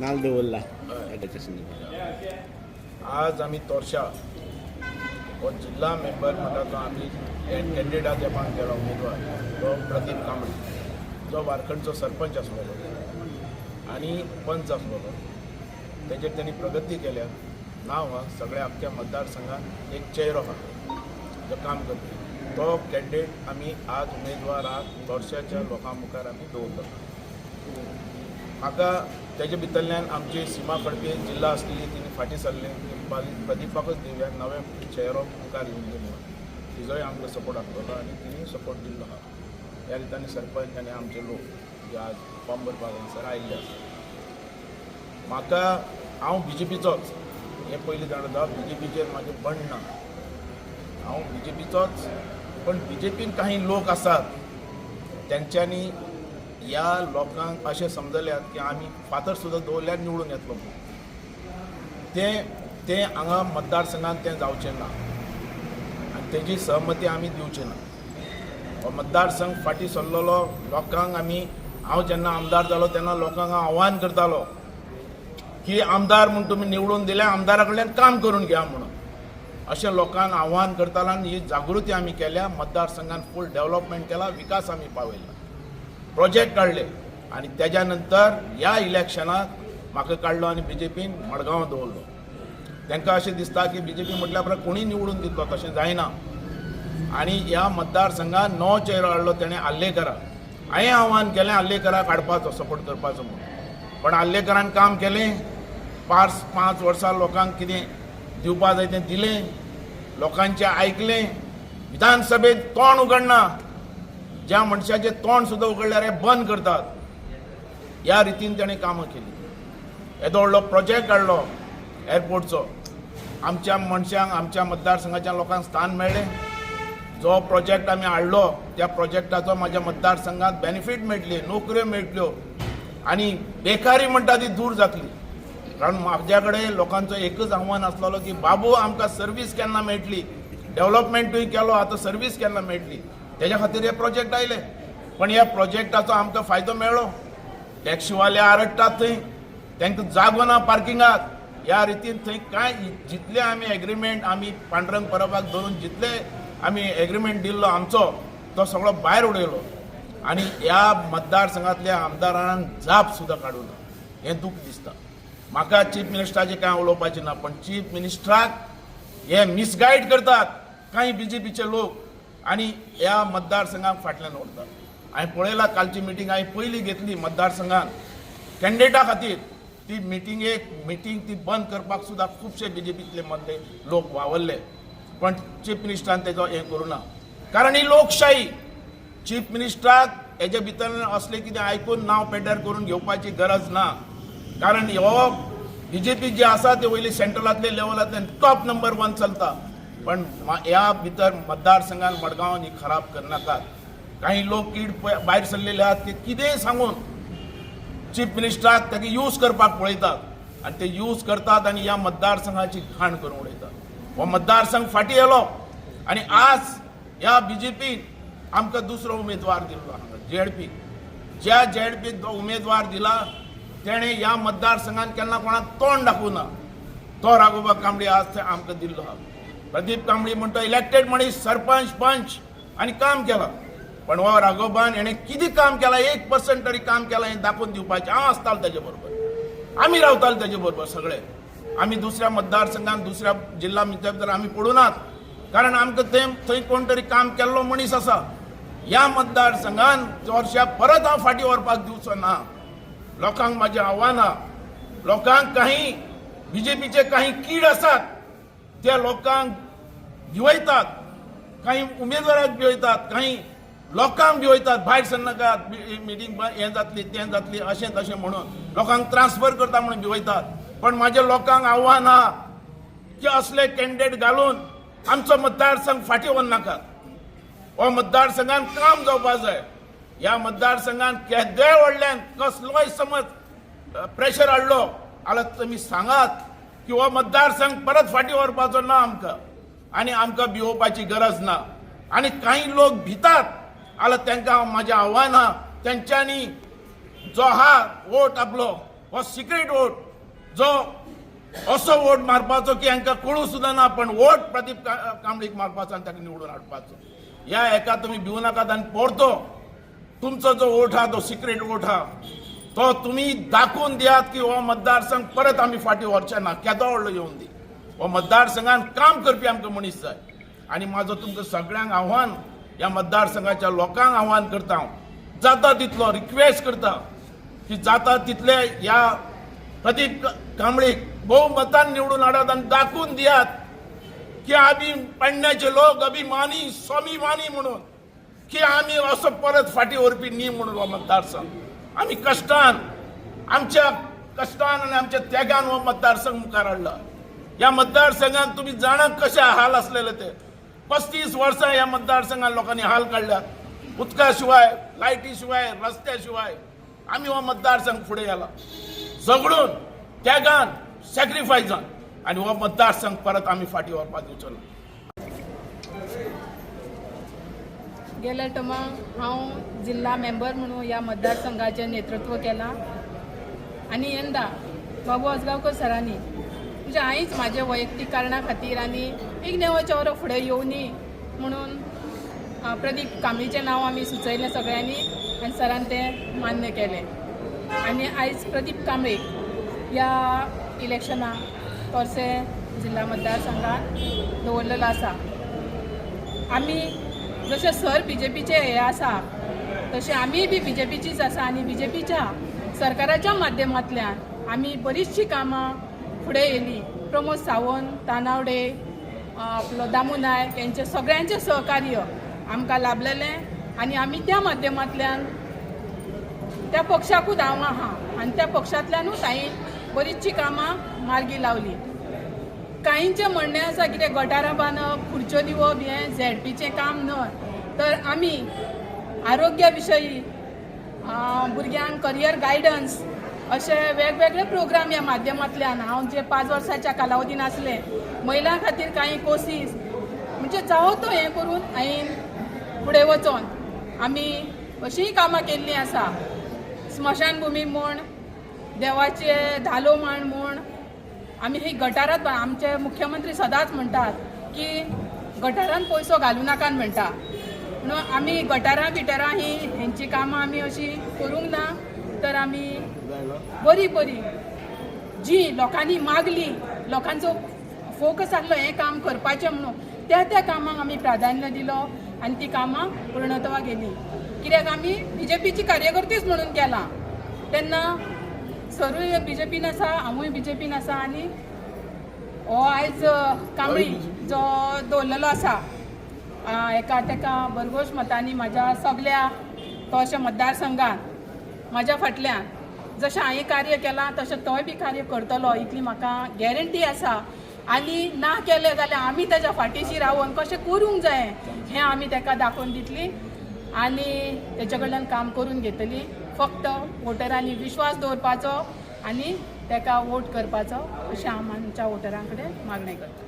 नाल दवरला त्याच्या संदर्भात आज आमी तोरशा हो जिल्हा मेंबर म्हणटा तो आमी कॅन्डिडेट जेपान केलो उमेदवार तो प्रदीप कांबळे जो वारखंडचो सरपंच आसलेलो आनी पंच आसलेलो तेजेर त्यांनी प्रगती केल्या. नांव हा सगळ्या अख्ख्या मतदारसंघात एक चेहरो हा जो काम करता. तो कॅन्डिडेट आमी आज उमेदवाराक तोरशाच्या लोकां मुखार आमी दवरलो म्हाका तेजे भितरल्यान आमची सीमा खडपे जिल्हा आसलेली तिने फाटी सरले प्रदीपाकच दिवया नवे चेहरो मुखार येवन दी म्हणून तिजोय आमकां सपोर्ट आसलो आनी तिणेय सपोर्ट दिल्लो आहा त्या रितीन सरपंच आनी आमचे लोक जे आज फॉर्म भरपाक हांगसर आयिल्ले आसा म्हाका हांव बी जे पीचोच हें पयलीं जाणता बी जे पीचेर म्हाजें बंड ना हांव बी जे पीचोच पण बी जे पीन काही लोक आसात तेंच्यांनी ह्या लोकांक अशें समजल्यात की आमी फातर सुद्दां दवरल्यार निवडून येतलो तें तें हांगा मतदारसंघात तें जावचें ना. आनी तेजी सहमती आमी दिवची ना. हो मतदारसंघ फाटीं सरलेलो लोकांक आमी हांव जेन्ना आमदार जालो तेन्ना लोकांक हांव आव्हान करतालो की आमदार म्हूण तुमी निवडून दिल्या आमदारा कडल्यान काम करून घ्या म्हणून. अशें लोकांक आव्हान करतालो आनी ही जागृती आमी केल्या मतदारसंघान फूल डेव्हलपमेंट केला विकास आमी पावयला प्रोजेक्ट काडले आनी तेज्या नंतर ह्या इलेक्शनाक म्हाका काडलो आनी बी जे पीन मडगांव दवरलो तांकां अशें दिसता की बी जे पी म्हटल्या परस कोणीय निवडून दितलो तशें जायना आनी ह्या मतदारसंघात नो चेहरो हाडलो तेणें आल्लेकराक हांवें आव्हान केलें आल्लेकराक हाडपाचो सपोर्ट करपाचो म्हणून. पण आल्लेकरान काम केलें. पांच पांच वर्सां लोकांक कितें दिवपा जाय तें दिलें. लोकांचें आयकलें विधानसभेत तोंड उगडना ज्या मनशाचे तोंड सुद्दां उगडल्यार हे बंद करतात. ह्या रितीन ताणें कामां केलीं. येदो व्हडलो प्रोजेक्ट काडलो एअरपोर्टचो आमच्या मनशांक आमच्या मतदारसंघाच्या लोकांक स्थान मेळ्ळें जो प्रोजेक्ट आमी हाडलो त्या प्रोजेक्टाचो म्हाज्या मतदारसंघात बेनिफीट मेळटली नोकऱ्यो मेळटल्यो आनी बेकारी म्हणटा ती दूर जातली कारण म्हाज्या कडेन लोकांचो एकच आव्हान आसलेलो की बाबू आमकां सर्वीस केन्ना मेळटली डेव्हलपमेंटूय केलो आतां सर्वीस केन्ना मेळटली तेज्या खातीर हे प्रोजेक्ट आयले. पण ह्या प्रोजेक्टाचो आमकां फायदो मेळ्ळो टॅक्सीवाले आरडटात थंय. तांकां जागो ना पार्किंगाक ह्या रितीन थंय कांय जितले आमी एग्रीमेंट आमी पांडुरंग परबाक धरून जितले आमी एग्रीमेंट दिल्लो आमचो तो सगळो भायर उडयलो. आनी ह्या मतदारसंघातल्या आमदारांक जाप सुद्दां काडूं ना हें दूख दिसता. म्हाका चीफ मिनिस्टराचें कांय उलोवपाचें ना पण चीफ मिनिस्टराक हे मिसगायड करतात. कांय बी जे पीचे लोक आनी ह्या मतदारसंघात फाटल्यान उरतात हांवें पळयलां कालची मिटींग हांवें पयली घेतली मतदारसंघात. कॅन्डिडेटा खातीर ती मिटींगेक मिटींग ती बंद करपाक सुद्दां खुबशे बी जे पीतले मदले लोक वावरले. पण चीफ मिनिस्टरान तेजो हें करूं ना. कारण ही लोकशाही चीफ मिनिस्टराक हेजे भितर असलें कितें आयकून नांव पेड्यार करून घेवपाची गरज ना. कारण हो बी जे पी जे आसा ते वयली सेंट्रलांतले लेवलांतल्यान टॉप नंबर वन चलता. पण या ह्या भितर मतदारसंघात मडगांवान ही खराब करनाकात काही लोक कीड प- भायर सरलेले आहात ते कितेंय सांगून चीफ मिनिस्टराक ताका यूज करपाक पळयतात आनी ते यूज करतात आनी ह्या मतदारसंघाची घाण करून उडयतात. हो मतदारसंघ फाटी येयलो आनी आज ह्या बी जे पीन आमकां दुसरो उमेदवार दिल्लो हांगा जेड पी ज्या जेड पीक जो उमेदवार दिला तेणें ह्या मतदारसंघात केन्ना कोणाक तोंड दाखोवना. तो राघोबा कांबळे आज थंय आमकां दिल्लो आहा. प्रदीप कांबळी म्हणटा इलेक्टेड मनीस सरपंच पंच. आनी काम केलां. पण हो राघोबान हेणें कितें काम केलां? एक पर्संट तरी काम केलां हें दाखवून दिवपाचें हांव आसतालो तेजे बरोबर आमी रावताले तेजे बरोबर सगळे. आमी दुसऱ्या मतदारसंघात दुसऱ्या जिल्हा भितर आमी पडूनात कारण आमकां थंय थंय कोण तरी काम केल्लो मनीस आसा ह्या मतदारसंघान वर्षा परत हांव फाटीं व्हरपाक दिवचो ना लोकांक म्हाजें आव्हान. आहा लोकांक काही बी जे पीचे काही कीड आसात त्या लोकांक भिवयतात. काही उमेदवाराक भिवयतात काही लोकांक भिवयतात भायर सरनाकात मिटींग हें जातली तें जातली अशें तशें म्हणून. लोकांक ट्रान्सफर करता म्हणून भिवयतात. पण म्हाज्या लोकांक आव्हान आहा की असले कॅन्डिडेट घालून आमचो मतदारसंघ फाटीं व्हर नाकात. हो मतदारसंघान काम जावपाक जाय ह्या मतदारसंघान केद्या व्हडल्यान कसलोय समज प्रेशर हाडलो जाल्यार तुमी सांगात की हो मतदारसंघ परत फाटीं व्हरपाचो ना आमकां आनी आमकां भिवोवपाची गरज ना. आनी काही लोक भितात. जाल्यार तांकां म्हाजें आव्हानां त्यांच्यानी तेंच्यांनी जो हा वोट आपलो हो सिक्रेट वोट जो असो वोट मारपाचो की हांकां कळू सुद्दां ना पण वोट प्रदीप कांबळीक मारपाचो आनी ताका निवडून हाडपाचो. ह्या हेका तुमी भिवू नाकात आनी परतो. तुमचो जो वोट हा तो सिक्रेट वोट हा तो तुम्ही दाखवून दियात की हो मतदारसंघ परत आम्ही फाटी व्हरचे ना केदो व्हडलो येवन दी. हो मतदारसंघात काम करपी आमकां मनीस जाय आनी म्हाजो तुमकां सगळ्यांक आव्हान ह्या मतदारसंघाच्या लोकांक आव्हान करता हांव जाता तितलो रिक्वेस्ट करता की जाता तितले ह्या प्रदीप कांबळीक बहुमतान निवडून हाडात आनी दाखवून दियात की आम्ही पेडण्याचे लोक अभिमानी स्वाभिमानी म्हणून. की आम्ही असं परत फाटी व्हरपी न्ही म्हणून हो मतदारसंघ. आम्ही कष्टान आमच्या कष्टान आणि आमच्या त्यागान हो मतदारसंघ मुखार हाडला या मतदारसंघात तुम्ही जाणा कशा? हाल असलेले ते. पस्तीस वर्सां या मतदारसंघात लोकांनी हाल काढल्यात उदका शिवाय लायटी शिवाय रस्त्या शिवाय आम्ही हो मतदारसंघ फुडें गेला झगडून त्यागान सॅक्रिफायसान आणि हो मतदारसंघ परत आम्ही फाटी व्हरपाक दिवचो गेल्या टमा हांव जिल्हा मेंबर म्हणून ह्या मतदारसंघाचें नेतृत्व केलां. आनी यंदा बाबू आसगांवकर सरांनी म्हणजे हांवेंच म्हाज्या वैयक्तीक कारणा खातीर आनी एक नेवो चेवरो फुडें येवनी म्हणून प्रदीप कांबळीचें नांव आमी सुचयलें सगळ्यांनी आनी सरान तें मान्य केलें. आनी आयज प्रदीप कांबळे ह्या इलेक्शनाक तोरसे जिल्हा मतदारसंघात दवरलेलो आसा आमी जशें सर बी जे पीचे हे आसा तशें आमी बी बी जे पीचीच आसा आनी बी जे पीच्या सरकाराच्या माध्यमांतल्यान आमी बरीचशी कामां फुडें येयली प्रमोद सावंत तानावडे आपलो दामू नायक यांचे सगळ्यांचे सहकार्य आमकां लाभलेलें आनी आमी त्या माध्यमांतल्यान त्या पक्षाकूच हांव आहा आनी त्या पक्षांतल्यानूच हांवें बरीचशीं कामां मार्गी लावली. काहींचे म्हणणें आसा कितें गटारां बांदप खुर्च्यो दिवप हें झेडपीचें काम न्हय तर आमी आरोग्या विशयी भुरग्यांक करियर गायडन्स असे वेगवेगळे प्रोग्राम ह्या माध्यमांतल्यान हांव जे पांच वर्साच्या कालावधीन आसले महिलां खातीर कांय कोर्सीस म्हणजे जावो तो हें करून हांवें फुडें वचोन. आमी अशींय कामां केल्लीं आसा स्मशानभुमी म्हण देवाचे धालो मांड म्हण आमी ही गटारात आमचे मुख्यमंत्री सदांच म्हणटात की गटारान पयसो घालूं नाकात म्हणटा म्हणून आमी गटारां बिटारां ही हेंची कामां आमी अशी करूंक ना तर आमी बरी बरी. जी लोकांनी मागली लोकांचो फोकस आसलो हें काम करपाचें म्हणून त्या त्या कामांक आमी प्राधान्य दिलो आनी ती कामां पूर्णत्वा गेली. कित्याक आमी बी जे पीची कार्यकर्तीच म्हणून केलां. तेन्ना सरूय बी जे पीन आसा हांवूय बी जे पीन आसा आनी हो आयज कांबळी जो दवरलेलो आसा एका तेका भरघोश मतांनी म्हाज्या सगल्या तो अशा मतदारसंघात म्हाज्या फाटल्यान जशें हांवें कार्य केलां तशें तोय बी कार्य करतलो. इतली म्हाका गॅरंटी आसा. आनी ना केलें जाल्यार आमी तेज्या फाटीशी रावून कशें करूंक जाय हें आमी तेका दाखोवन दितली. आनी तेचे कडल्यान काम करून घेतली. फक्त वोटरांनी विश्वास दवरपाचो आनी तेका वोट करपाचो अशें हांव आमच्या वोटरां कडेन मागणें करता.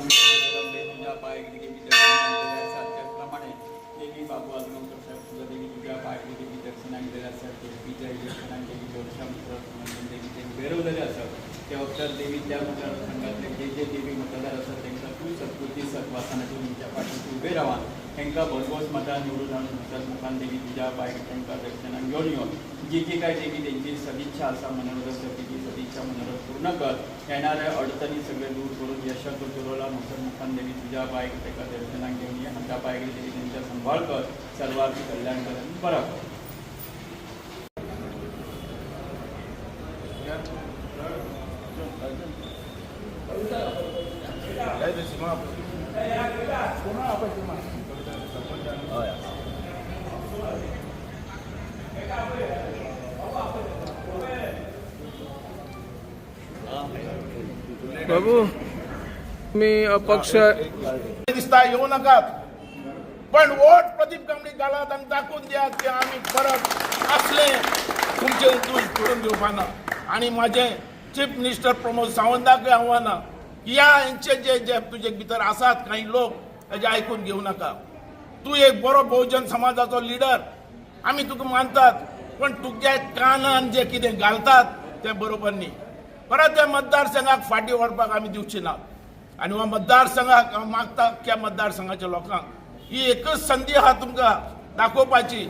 प्रदीप कांबळे तुझ्या पायगिरी त्याचप्रमाणे देवी बाबू आजगावकर साहेब तुझ्या देवी तुझ्या ते बेरवलेले देवी त्या मतदारसंघातले जे जे देवी मतदार सत्कृती तुमच्या भरघोस निवडून हाडून तुमच्या मुखान देवी तुज्या बायक तांकां घेवन येवन जी जी काय देवी तेंची सदिच्छा आसा मनोरथ आसा ती सदिच्छा मनोरथ पूर्ण कर. येणारे अडचणी सगळे दूर करून जुरोला मुखार मुखान देवी तुज्या बायक ताका दर्शनाक घेवन ये. आमच्या बायक देवी तेंच्या सांभाळ कर. सर्वांची कल्याण कर बरा कर. ते सीमा कोणा बाबू मी अपक्ष दिसता येऊ नका पण वोट प्रदीप कांबळी घालात आणि दाखवून द्या की आम्ही परत असले तुमचे दूर करून ना आणि माझे चीफ मिनिस्टर प्रमोद सावंताक आव्हान या यांचे जे जे तुझे भितर आसात काही लोक हेजे आयकून घेऊ नका तू एक बरो बहुजन समाजाचो लिडर आम्ही तुका मानतात पण तुझ्या कानान जे कितें घालतात ते बरोबर न्ही परत त्या मतदारसंघाक फाटीं ओडपाक आमी दिवची ना. आनी हो मतदारसंघाक हांव मागता त्या मतदारसंघाच्या लोकांक. ही एकच संदी आहा तुमकां दाखोवपाची.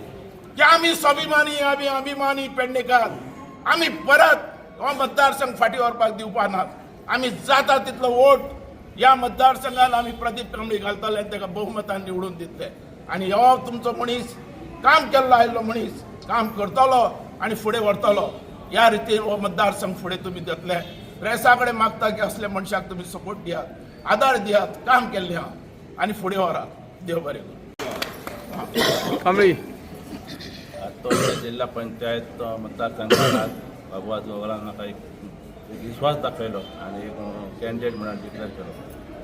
की आमी स्वाभिमानी आमी अभिमानी पेडणेकार. आमी परत हो मतदारसंघ फाटीं व्हरपाक दिवपा नात आमी जाता तितलो वोट. ह्या मतदारसंघात आमी प्रदीप कांबळी घालतले आनी ताका बहुमतान निवडून दितले. आनी हो तुमचो मनीस काम केल्लो आयिल्लो मनीस काम करतलो आनी फुडें व्हरतलो ह्या रितीन हो मतदारसंघ फुडें तुमी देतले प्रेसा कडेन मागता की असल्या मनशाक तुमी सपोर्ट दियात आदार दियात काम केल्लें आहा आनी फुडें व्हरात देव बरें करूं आत्ताच्या जिल्हा पंचायत मतदारसंघात बाबू आजोबाला म्हाका एक विश्वास दाखयलो आनी एक कॅन्डिडेट म्हणून डिक्लेअर केलो.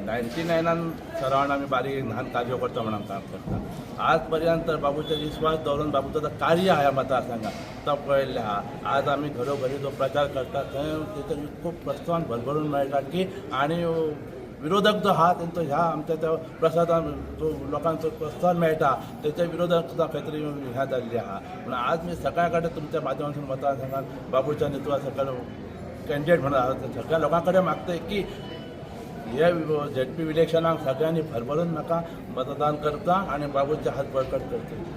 नायन्टी नायनान सरावण आमी बारीक ल्हान कार्य करता म्हणून काम करता आज पर्यंत बाबूचेर विश्वास दवरून बाबूचो जो कार्य आहा माता मतदारसंघात तो पळयल्लें आहा आज आमी घरोघरी जो प्रचार करता थंय तेचो खूब प्रोत्साहन भरभरून मेळटा की आनी विरोधक जो आहा तेंचो ह्या आमच्या त्या प्रसादान जो लोकांचो प्रोत्साहन मेळटा तेच्या विरोधात सुद्दां खंय तरी ह्या जाल्ली आहा. पूण आज मी सगळ्या कडेन तुमच्या माध्यमांतून मतदारसंघात बाबूच्या नेतृत्वा सकयल कॅन्डिडेट म्हणून आहा सगळ्या लोकां कडेन मागताय की हे झेड पी इलेक्शनाक सगळ्यांनी भरभरून म्हाका मतदान करता आनी बाबूचे हात बळकट करता.